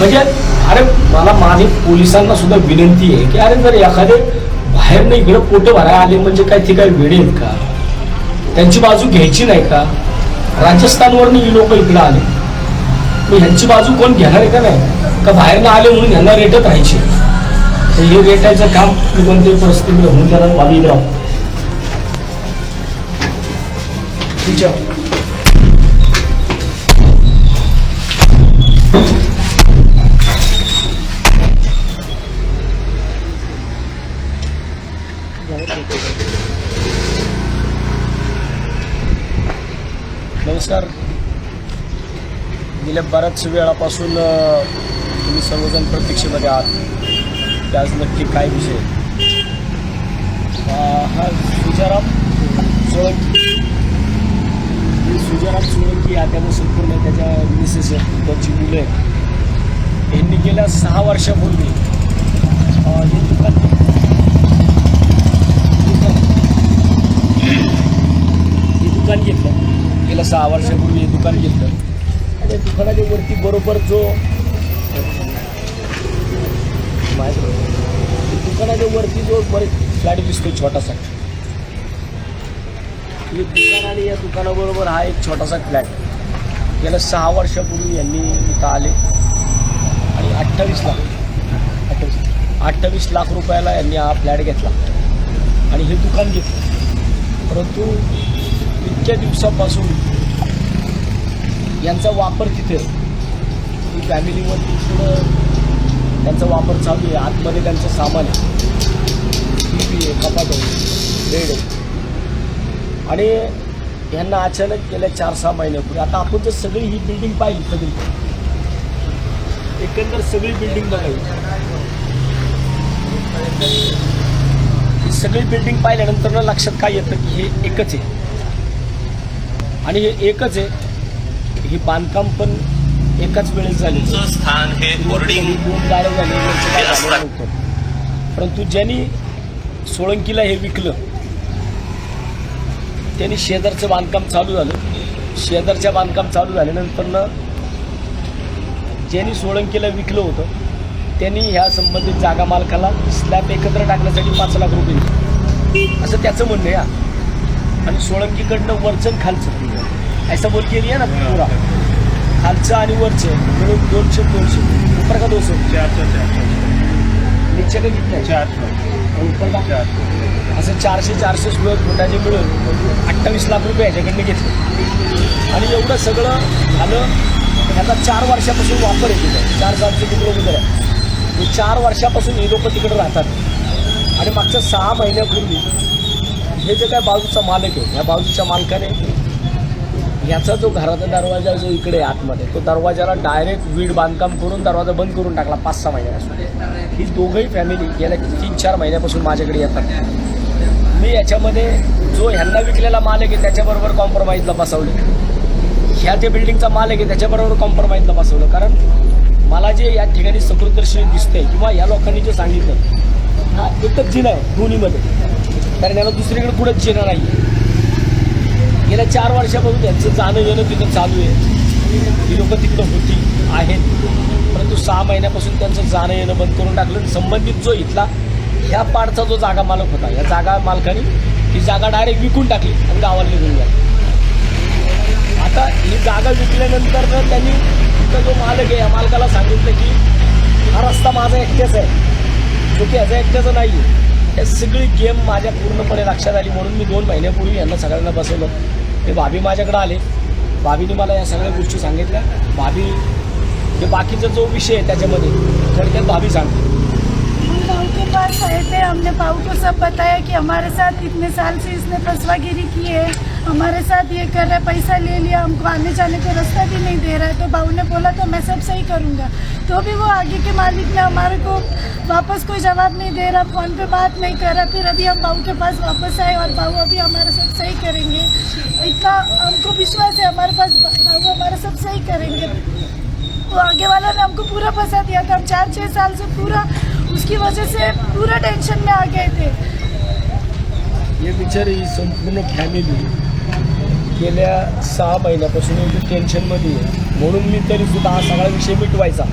म्हणजे अरे मला माझी पोलिसांना सुद्धा विनंती आहे की अरे जर एखादे बाहेरनं इकडं पोटं भरायला आले म्हणजे काय ते काय वेळे का? त्यांची बाजू घ्यायची नाही का? राजस्थानवरनं ही लोक इकडं आले. मग ह्यांची बाजू कोण घेणार आहे का नाही? का बाहेरनं आले म्हणून ह्यांना रेटत राहायचे? तर हे रेटायचं काम मी कोणत्याही परिस्थितीमध्ये होऊन देणार बाबी राव विचार नमस्कार. गेल्या बऱ्याच वेळापासून तुम्ही सर्वजण प्रतीक्षेमध्ये आहात. त्याच नक्की काय विषय? हा सुजाराम सोळंकी. सुजाराम सोळंकी या त्यानं संपूर्ण त्याच्या मिसेस आहेत त्यांची मुलं आहेत. यांनी गेल्या सहा वर्षापूर्वी अ, हे दुकान हे दुकान घेतलं गेल्या सहा वर्षापूर्वी दुकान घेतलं. आणि दुकानाच्या वरती बरोबर जो दुकानाच्या वरती जो बरेच फ्लॅट दिसतो छोटासा. हे दुकान आणि या दुकानाबरोबर हा एक छोटासा फ्लॅट. गेल्या सहा वर्षापूर्वी यांनी इथं आले. आणि अठ्ठावीस लाख अठ्ठावीस अठ्ठावीस लाख रुपयाला यांनी हा फ्लॅट घेतला. आणि हे दुकान घेतलं. परंतु इतक्या दिवसापासून यांचा वापर तिथे. ही फॅमिलीवरती पुढं त्यांचा वापर चालू आहे. आतमध्ये त्यांचं सामान आहे. टी व्ही आहे कपाट आहे बेड आहे. आणि यांना अचानक गेल्या चार सहा महिन्यापूर्वी आता आपण जर सगळी ही बिल्डिंग पाहिली कधी? एकंदर सगळी बिल्डिंग बघावी. ही सगळी बिल्डिंग पाहिल्यानंतर लक्षात काय येतं की हे एकच आहे. आणि हे एकच आहे. हे बांधकाम पण एकाच वेळेस झाले स्थान हे बोर्डिंग दोन गाड्या झाले नव्हतं परंतु ज्यांनी सोळंकीला हे विकलं त्यांनी शेजारचं बांधकाम चालू झालं. शेजारच्या बांधकाम चालू झाल्यानंतरनं ज्यांनी सोळंकीला विकलं होतं त्यांनी ह्या संबंधित जागा मालकाला स्लॅब एकत्र टाकण्यासाठी पाच लाख रुपये दिले. असं त्याचं म्हणणं आहे. आणि सोळंकीकडनं वरचं आणि खालचं ऐसा बोल केली आहे ना पुरा. खालचं आणि वरचं. मिळून दोनशे दोनशे. ऊपर का दोनशे? नीचे का किती आहे? आणि ऊपर का? असं चारशे चारशे स्क्वेअर फुटाचे मिळून अठ्ठावीस लाख रुपये ह्याच्याकडनं घेतले. आणि एवढं सगळं झालं ह्याचा चार वर्षापासून वापर आहे तिथं. चार सातशे किलोमीटर आहे. चार वर्षापासून हे लोक तिकडे राहतात. आणि मागच्या सहा महिन्यापूर्वी हे जे काय बाजूचा मालक आहे ह्या बाजूच्या मालकाने याचा जो घराचा दरवाजा जो इकडे आतमध्ये तो दरवाजाला डायरेक्ट वीड बांधकाम करून दरवाजा बंद करून टाकला पाच सहा महिन्यापासून. ही दोघंही फॅमिली गेल्या तीन चार महिन्यापासून माझ्याकडे येतात. मी याच्यामध्ये जो ह्यांना विकलेला मालक आहे त्याच्याबरोबर कॉम्प्रोमाइजला बसवले. ह्या जे बिल्डिंगचा मालक आहे त्याच्याबरोबर कॉम्प्रोमाइजला बसवलं. कारण मला जे या ठिकाणी सकृदर्शी दिसतंय किंवा या लोकांनी जे सांगितलं हा एकच जिना आहे दोन्हीमध्ये. कारण त्यांना दुसरीकडे कुठंच जिना नाही आहे गेल्या चार वर्षापासून त्यांचं जाणं येणं तिथं चालू आहे. ही लोकं तिकडं होती आहेत. परंतु सहा महिन्यापासून त्यांचं जाणं येणं बंद करून टाकलं. आणि संबंधित जो इथला ह्या पाडचा जो जागा मालक होता या जागा मालकाने ही जागा डायरेक्ट विकून टाकली आणि गावाला निघून जाईल आता ही जागा विकल्यानंतर त्यांनी तिथं जो मालक आहे या मालकाला सांगितलं की हा रस्ता माझा एकट्याच आहे. जो की ह्याचा एकट्याचा नाही आहे हे सगळी गेम माझ्या पूर्णपणे लक्षात आली म्हणून मी दोन महिन्यापूर्वी यांना सगळ्यांना बसवलं. ते भाभी माझ्याकडे आले. भाभीने मला या सगळ्या गोष्टी सांगितल्या. भाभी म्हणजे बाकीचा जो विषय आहे त्याच्यामध्ये थोडक्यात भाभी सांगते. के पास आए थे हमने बाबू को सब बताया कि हमारे साथ इतने साल से इसने फसवागिरी की है। हमारे साथ ये कर रहा है, पैसा ले लिया, हमको आने जाने का रास्ता भी नहीं दे रहा है। तो बाबू ने बोला तो मैं सब सही करूँगा। तो भी वो आगे के मालिक ने हमारे को वापस कोई जवाब नहीं दे रहा, फ़ोन पे बात नहीं कर रहा। फिर अभी हम बाबू के पास वापस आए और बाबू अभी हमारा सब सही करेंगे। इतना हमको विश्वास है, हमारे पास बाबू हमारा सब सही करेंगे। वो आगे वाला ने हमको पूरा फंसा दिया था। हम चार छः साल से पूरा, उसकी वजह से पूरा टेंशन में आ गए थे। हे बिचारी संपूर्ण फॅमिली गेल्या सहा महिन्यापासून एवढी टेन्शनमध्ये आहे. म्हणून मी तरी सुद्धा हा सगळा विषय मिटवायचा.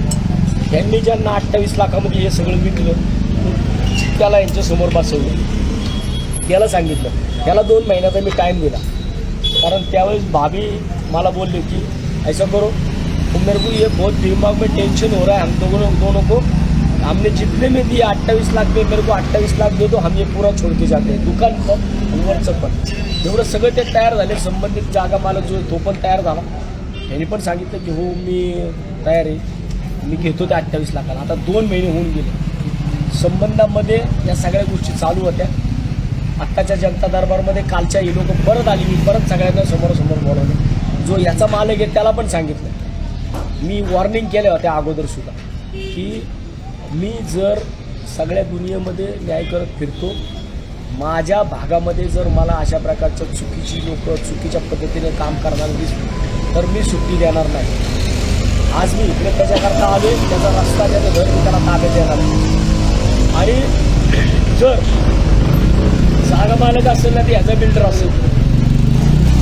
यांनी ज्यांना अठ्ठावीस लाखामध्ये हे सगळं विकलं त्याला यांच्यासमोर बसवलं. त्याला सांगितलं. त्याला दोन महिन्याचा मी टाईम दिला. कारण त्यावेळेस भाभी मला बोलली की ऐसा करो मेरे को ये बहुत दिमाग में टेंशन हो रहा है हम दोनों दोनों को हमने जितने में दिए अट्ठाईस लाख में मेरे को अट्ठाईस लाख दे दो हम ये पूरा छोड़ के जाते हैं। दुकान पण वरचं पण एवढं सगळं ते तयार झाले संबंधित जागा मालक जो तो पण तयार झाला. त्यांनी पण सांगितलं की हो मी तयार आहे. मी घेतो ते अठ्ठावीस लाखाला. आता दोन महिने होऊन गेले. संबंधामध्ये या सगळ्या गोष्टी चालू होत्या. आत्ताच्या जनता दरबारमध्ये कालच्या ही लोक परत आली. मी परत सगळ्यांना समोरासमोर बोलवलं. जो याचा मालक आहे त्याला पण सांगितलं. मी वॉर्निंग केल्या होत्या अगोदर सुद्धा की मी जर सगळ्या दुनियेमध्ये न्याय करत फिरतो माझ्या भागामध्ये जर मला अशा प्रकारच्या चुकीची लोक चुकीच्या पद्धतीने काम करणार दिसली तर मी सुट्टी देणार नाही. आज मी इकडे त्याच्याकरता आलो त्याचा रस्ता त्याचं घर मी त्याला ताब्यात देणार आणि जर जागा मालक असेल ना ते ह्याचा बिल्डर असेल.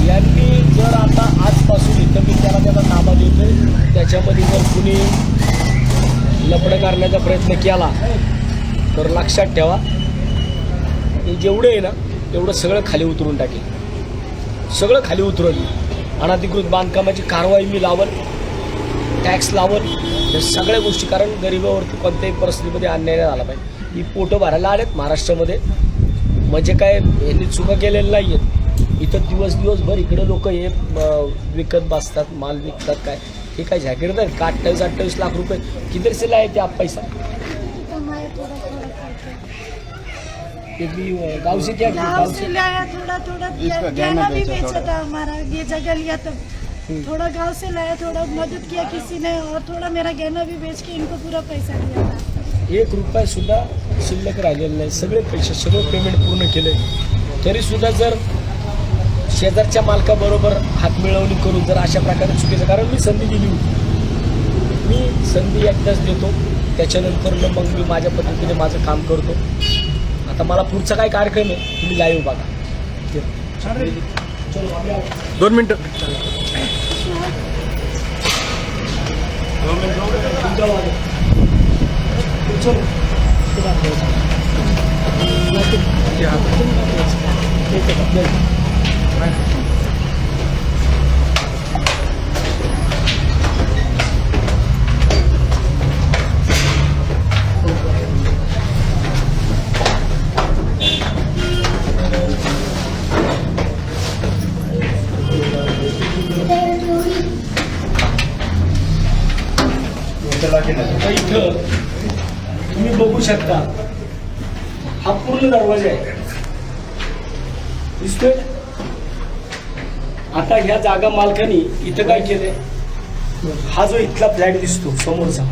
यांनी जर आता आजपासून इथं मी त्याला त्याचा ताबा देतोय त्याच्यामध्ये जर कुणी लपडं करण्याचा प्रयत्न केला तर लक्षात ठेवा हे जेवढं आहे ना तेवढं सगळं खाली उतरून टाकेल. सगळं खाली उतरवली अनधिकृत बांधकामाची कारवाई मी लावल टॅक्स लावल या सगळ्या गोष्टी कारण गरिबावरती कोणत्याही परिस्थितीमध्ये अन्याय नाही झाला पाहिजे. ही पोटं भरायला आलेत महाराष्ट्रामध्ये. म्हणजे काय यांनी चुका केलेल्या नाही आहेत इथं दिवस दिवसभर इकडे लोक हे विकत बसतात माल विकतात काय. हे काय झॅकेट आहेत का अठ्ठावीस अठ्ठावीस लाख रुपये किती से लाए आप पैसा? गाव से क्या? गाँव से लाया थोड़ा थोड़ा दिया इसका गहना गहना भी बेचा बेचा थोड़ा। था हमारा ये जगह लिया तो थोड़ा गांव से लाया थोड़ा मदद किया किसी ने. और थोड़ा मेरा गहना भी बेच के इनको पूरा पैसा दिया था एक रुपया सुद्धा शिल्लक राहिलेला नाही. सगळे पैसे सगळं पेमेंट पूर्ण केले तरी सुद्धा जर शेजारच्या मालकाबरोबर हात मिळवणी करून जर अशा प्रकारे चुकीचं कारण मी संधी दिली होती. मी संधी एकदाच देतो. त्याच्यानंतर मग मी माझ्या पद्धतीने माझं काम करतो. आता मला पुढचा काय कार्यक्रम आहे तुम्ही लाईव्ह बघा. दोन मिनिटं. तुमच्या मागे. शकता. हा पूर्ण दरवाजा आहे. दिसतोय? आता ह्या जागा मालकानी इथं काय केलंय? हा जो इथला फ्लॅट दिसतो समोरचा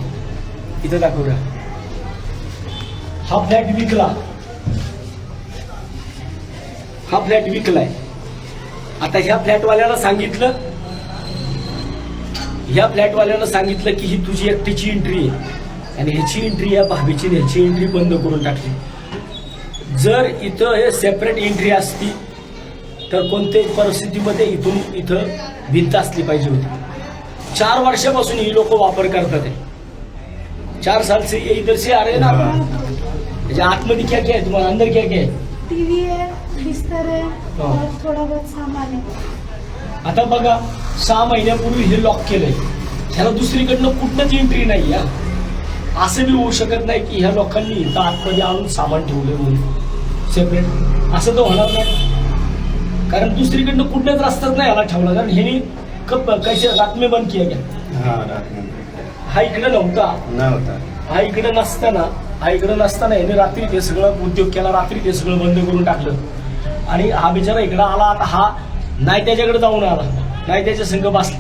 इथं दाखवूया हा फ्लॅट विकला. हा फ्लॅट विकलाय. आता ह्या फ्लॅटवाल्याला सांगितलं ह्या फ्लॅटवाल्यानं सांगितलं की ही तुझी एकटीची एंट्री आहे. आणि ह्याची एंट्री या भाभीची ह्याची एंट्री बंद करून टाकली. जर इथं हे सेपरेट एंट्री असती तर कोणत्याही परिस्थितीमध्ये इथून इथं भिंत असली पाहिजे होती. चार वर्षापासून ही लोक वापर करतात आहे चार साल से ये इधर से आ रहे हैं ना त्याच्या आतमध्ये क्या क्या है तुम्हाला अंदर क्या क्या है टीवी है बिस्तर है हाँ। और थोड़ा बहुत सामान है आता बघा सहा महिन्यापूर्वी हे लॉक केलंय. ह्याला दुसरीकडनं कुठनंच एंट्री नाही या असं बी होऊ शकत नाही की ह्या लोकांनी इथं आतमध्ये आणून सामान ठेवले म्हणून. सेपरेट असं तर होणार नाही. कारण दुसरीकडनं कुठल्याच रस्त्यात नाही ह्याला ठेवला. कारण ह्यानी कप कैसे रात में बंद किया गया हा रात्री हा इकडे नव्हता. हा इकडे नसताना हा इकडे नसताना याने रात्री ते सगळं उद्योग केला. रात्री ते सगळं बंद करून टाकलं. आणि हा बिचारा इकडं आला. आता हा नाही त्याच्याकडे जाऊन आला. नाही त्याच्या संघ बसला.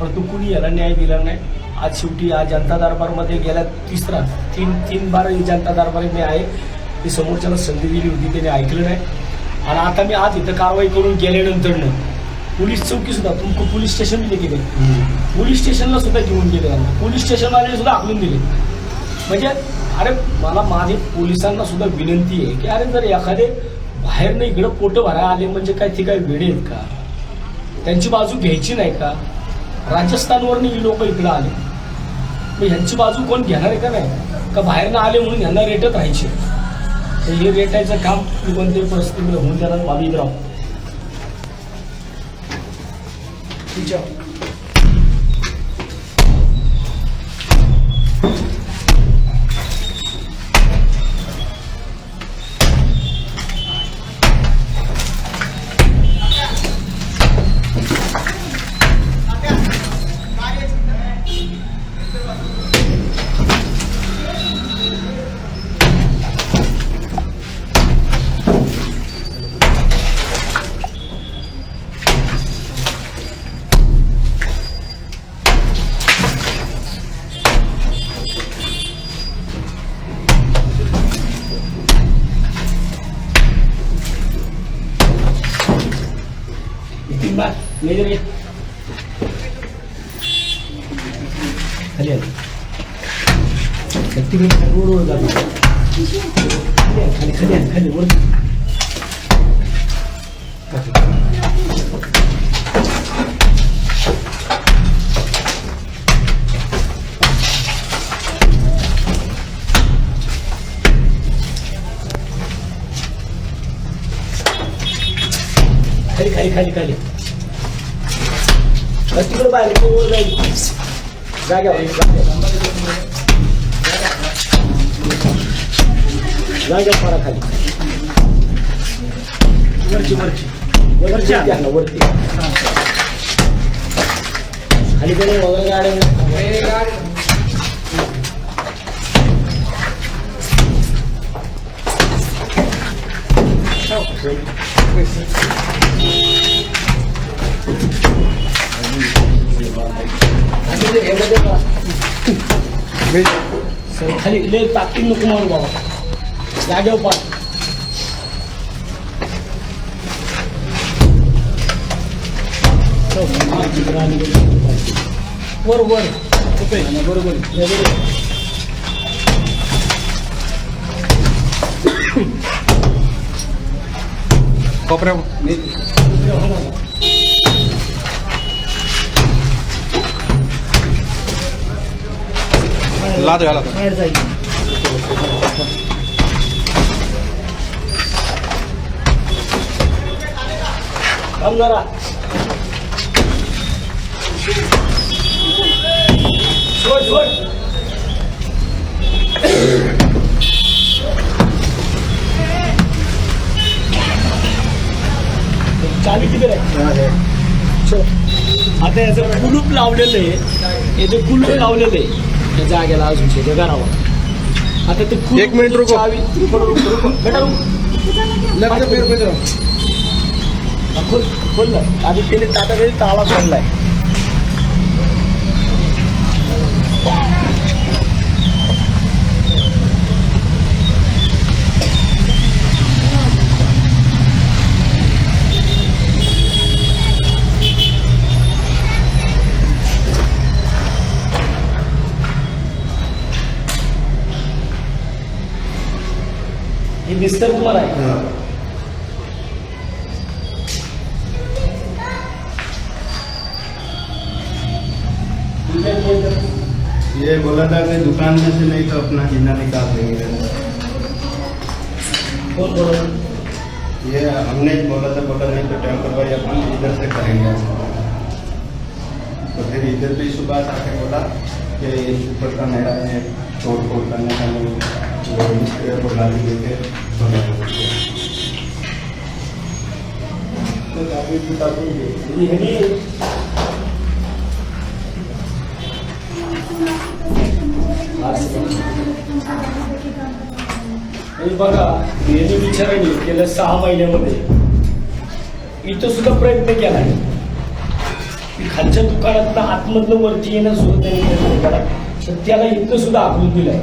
पण तू कुणी याला न्याय दिला नाही. आज शेवटी या जनता दरबारमध्ये गेल्या तिसरा. तीन तीन बार जनता दरबार मी आहे. ती समोरच्याला संधी दिली होती त्याने ऐकलं नाही. आणि आता मी आज इथं कारवाई करून गेल्यानंतरनं पोलीस चौकी सुद्धा तुमको पोलीस स्टेशन गेले पोलीस स्टेशनला सुद्धा घेऊन गेले त्यांना पोलीस स्टेशनवाले सुद्धा आखलून दिले. म्हणजे अरे मला माझे पोलिसांना सुद्धा विनंती आहे की अरे जर एखादे बाहेरनं इकडं पोटं भरायला आले म्हणजे काय ते काय वेडे आहेत का? त्यांची बाजू घ्यायची नाही का? राजस्थानवरनं ही लोक इकडं आले. मग ह्यांची बाजू कोण घेणार आहे का नाही? का बाहेरनं आले म्हणून ह्यांना रेटत राहायचे तर हे रेटायचं काम कोणत्याही परिस्थितीमध्ये होऊन त्याला बाबीत राहू तिकडे रोडवर जातो खाली आण, खाली खाली आण, खाली वर खाली खाली खाली खाली बस तिकडे बाहेर तो वर जाईल खाली. वरची वरची. वरची आण ना, वरती. खाली कडे वगैरे गाड्या खाली ले ताकद नको मारू बाबा. जागेवर पाड वर वर. बरोबर. बरोबर कोपऱ्या. लाद घाला. बाहेर जाईल जरा. सोड सोड. चावी किती आहे चल. आता याचं कुलूप लावलेलं आहे. हे जे कुलूप लावलेलं आहे. या जागेला अजून ते घरावर आता ते एक मिनिट रुको. चावी रुको, खोल खोल ना. आधी त्याने ताटा तरी ताळा खोललाय ही दिसतं कुमार आहे. था कि दुकान में से नहीं तो अपना जिन्ना निकाल देंगे। ये हमने बोला था, बोला नहीं तो टेम्पर भाई अपन इधर से करेंगे। तो फिर इधर भी सुबह आके बोला कि ऊपर का मेरा है तोड़ फोड़ करने का नहीं, वो मिस्त्री को गाली देके तो काफ़ी बता दूँगी ह्यांनी म्हणजे बघा यांनी विचाराने गेल्या सहा महिन्यामध्ये इथं सुद्धा प्रयत्न केला की खालच्या दुकानात आतमधलं वरती येणं सुद्धा त्यांनी प्रयत्न केला. तर त्याला इथं सुद्धा आखून दिलंय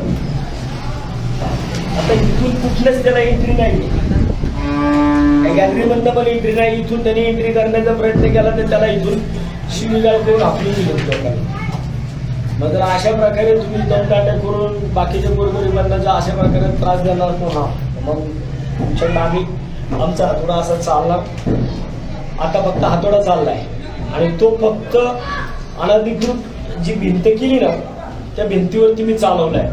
आता इथून कुठलंच त्याला एंट्री नाही. गॅलरीमधनं पण एंट्री नाही. इथून त्यांनी एंट्री करण्याचा प्रयत्न केला तर त्याला इथून शिवीगाळ करून आपली दिलं मग जर अशा प्रकारे तुम्ही दमदाटे करून बाकीच्या गोरगरिबांना अशा प्रकारे त्रास देणार पुन्हा मग तुमच्या नामी आमचा हातोडा असा चालला आता फक्त हातोडा चाललाय. आणि तो फक्त अनधिकृत जी भिंत केली ना त्या भिंतीवरती मी चालवलाय.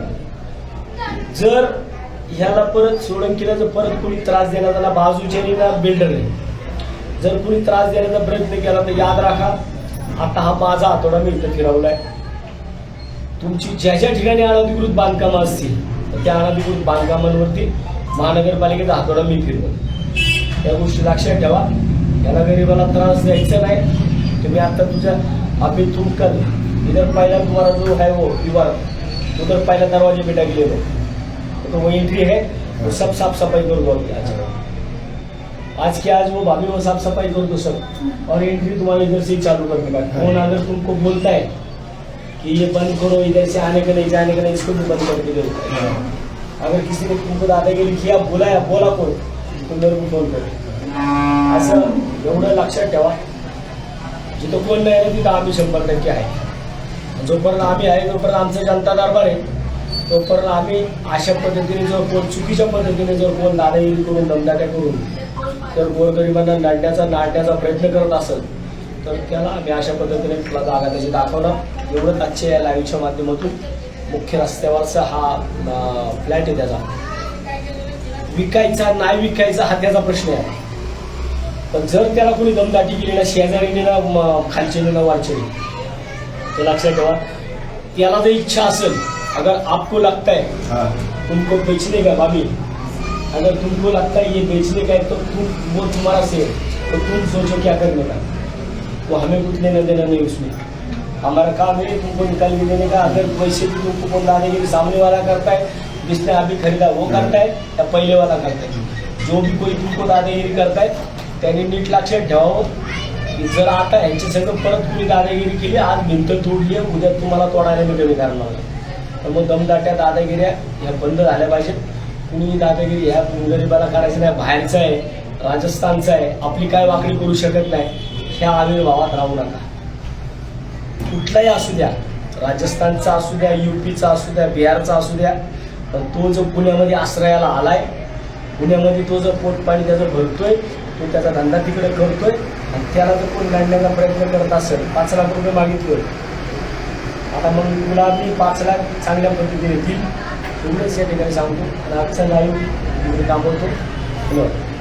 जर ह्याला परत सोडंकीला जर परत कोणी त्रास देण्यात त्याला बाजूच्या ना बिल्डर जर कोणी त्रास देण्याचा प्रयत्न केला तर याद राखा आता हा माझा हातोडा मी इथं फिरवलाय. तुमची ज्या ज्या ठिकाणी अनधिकृत बांधकामं असतील तर त्या अनधिकृत बांधकामांवरती महानगरपालिकेचा हातोडा मी फिरवतो. या गोष्टी लक्षात ठेवा. याला गरीबाला त्रास द्यायचा नाही. तुम्ही आता तुझ्या अभी तुम कल इधर पहिला तुम्हारा जो है वो दीवार उधर पहला दरवाजे पे लगे हो तो वो एंट्री है वो सब साफ सफाई कर दो आज. आज के आज वो भाभी वो साफ सफाई कर दो सब और एंट्री तुम्हारे इधर से ही चालू करने का अगर तुमको बोलता है कि ये बंद करो इधर से आने का नहीं जाने का नहीं इसको भी बंद करके दे। अगर किसी ने तुमको दादागिरी किया बोलाया बोला कोण तो मेरे को फोन कर। असं एवढं लक्षात ठेवा। जिथं कोण नाही ना तिथं आम्ही शंभर टक्के आहे. जोपर्यंत आम्ही आहे तोपर्यंत आमचा जनता दरबार आहे. तोपर्यंत आम्ही अशा पद्धतीने जर कोण चुकीच्या पद्धतीने जर कोण दादागिरी करून दमदाट्या करून जर गोरगरिबांना नाडण्याचा नाडण्याचा प्रयत्न करत असेल तर त्याला आम्ही अशा पद्धतीने तुला जागा त्याची दाखवणार. एवढंच आजच्या या लाईव्हच्या माध्यमातून मुख्य रस्त्यावरचा हा फ्लॅट आहे त्याचा. विकायचा नाही विकायचा हा त्याचा प्रश्न आहे. पण जर त्याला कोणी दमदाटी केली ना शेजारीने ना खालचेने ना वरचेने तो लक्षात ठेवा त्याला जर इच्छा असेल अगर आपको लगता है हाँ. तुमको बेचने का भाभी अगर तुमको लगता है ये बेचने का है तो तुम वो तुम्हारा से है तो तुम सोचो क्या करने का वो हमें कुछ लेना देना नहीं उसमें। हमारा काम है तुमको निकाल के देने का अगर वैसे भी तुमको कौन दादेगिरी सामने वाला करता है जिसने अभी खरीदा वो करता है या पहले वाला करता है। जो भी कोई तुमको दादागिरी करता है त्यांनी नीट लक्षात ठेवावं की जर आता ह्यांच्या सगळं परत तुम्ही दादागिरी केली आज भिंत तोडली आहे उद्या तुम्हाला तोडायला करणार नाही. तर मग दमदाट्या दादागिऱ्या ह्या बंद झाल्या पाहिजेत. कुणी दादागिरी ह्या गरीबाला करायचं नाही बाहेरचं आहे राजस्थानचं आहे आपली काय वाकडी करू शकत नाही ह्या आविर्भावात राहू नका. कुठलाही असू द्या राजस्थानचा असू द्या युपीचा असू द्या बिहारचा असू द्या पण तो जो पुण्यामध्ये आश्रयाला आलाय पुण्यामध्ये तो जर पोटपाणी त्याचं भरतोय तो त्याचा धंदा तिकडे करतोय आणि त्याला जर कोण गाडण्याचा प्रयत्न करत असेल पाच लाख रुपये मागितलोय आता मग तुला मी पाच लाख चांगल्या पद्धतीने येतील एवढंच या ठिकाणी सांगतो. आणि आजचा लाईव्ह इकडे थांबवतो धन्यवाद.